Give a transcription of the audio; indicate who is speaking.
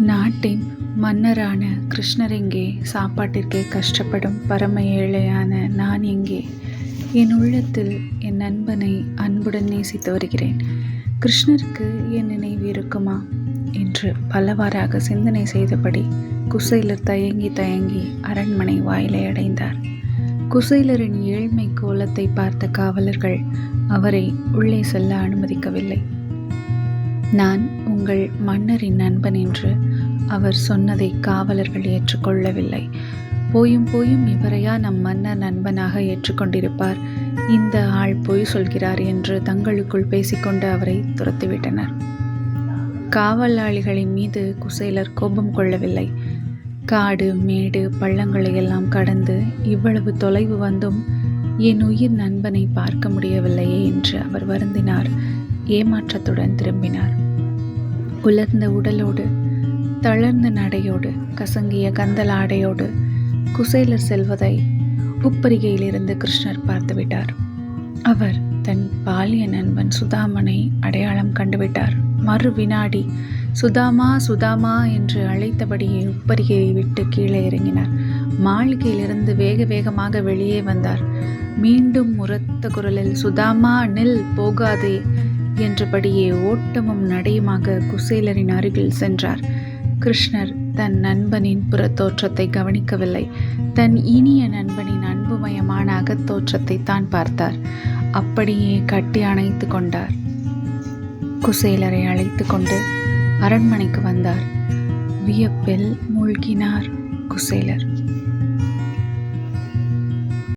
Speaker 1: நாட்டின் மன்னரான கிருஷ்ணர் எங்கே சாப்பாட்டிற்கே கஷ்டப்படும் பரம ஏழையான நான் எங்கே என் உள்ளத்தில் என் நண்பனை அன்புடன் நேசித்து வருகிறேன். கிருஷ்ணருக்கு என் நினைவு இருக்குமா? என்று பலவாறாக சிந்தனை செய்தபடி குசைலர் தயங்கி தயங்கி அரண்மனை வாயிலை அடைந்தார். குசைலரின் ஏழ்மை கோலத்தை பார்த்த காவலர்கள் அவரை உள்ளே செல்ல அனுமதிக்கவில்லை. நான் உங்கள் மன்னரின் நண்பன் என்று அவர் சொன்னதை காவலர்கள் ஏற்றுக்கொள்ளவில்லை. போயும் போயும் இவரையா நம் மன்னர் நண்பனாக ஏற்றுக்கொண்டிருப்பார். இந்த ஆள் பொய் சொல்கிறார் என்று தங்களுக்குள் பேசிக்கொண்டு அவரை துரத்திவிட்டனர். காவலாளிகளின் மீது குசேலர் கோபம் கொள்ளவில்லை. காடு மேடு பள்ளங்களை எல்லாம் கடந்து இவ்வளவு தொலைவு வந்தும் என் உயிர் நண்பனை பார்க்க முடியவில்லையே என்று அவர் வருந்தினார். ஏமாற்றத்துடன் திரும்பினார். உலர்ந்த உடலோடு தளர்ந்த நடையோடு கசங்கிய கந்தல் ஆடையோடு குசேலர் செல்வதை உப்பரிகையிலிருந்து கிருஷ்ணர் பார்த்துவிட்டார். அவர் தன் பாலிய நண்பன் சுதாமனை அடையாளம் கண்டுவிட்டார். மறு வினாடி சுதாமா சுதாமா என்று அழைத்தபடியே உப்பரிகையை விட்டு கீழே இறங்கினார். மாளிகையிலிருந்து வேக வேகமாக வெளியே வந்தார். மீண்டும் உரத்த குரலில் சுதாமா நில் போகாதே என்றபடியே ஓட்டமும் நடையுமாக குசேலரின் அருகில் சென்றார். கிருஷ்ணர் தன் நண்பனின் புறத்தோற்றத்தை கவனிக்கவில்லை. தன் இனிய நண்பனின் அன்புமயமான அகத்தோற்றத்தை தான் பார்த்தார். அப்படியே கட்டி அணைத்து கொண்டார். குசேலரை அழைத்து கொண்டு அரண்மனைக்கு வந்தார். வியப்பில் மூழ்கினார் குசேலர்.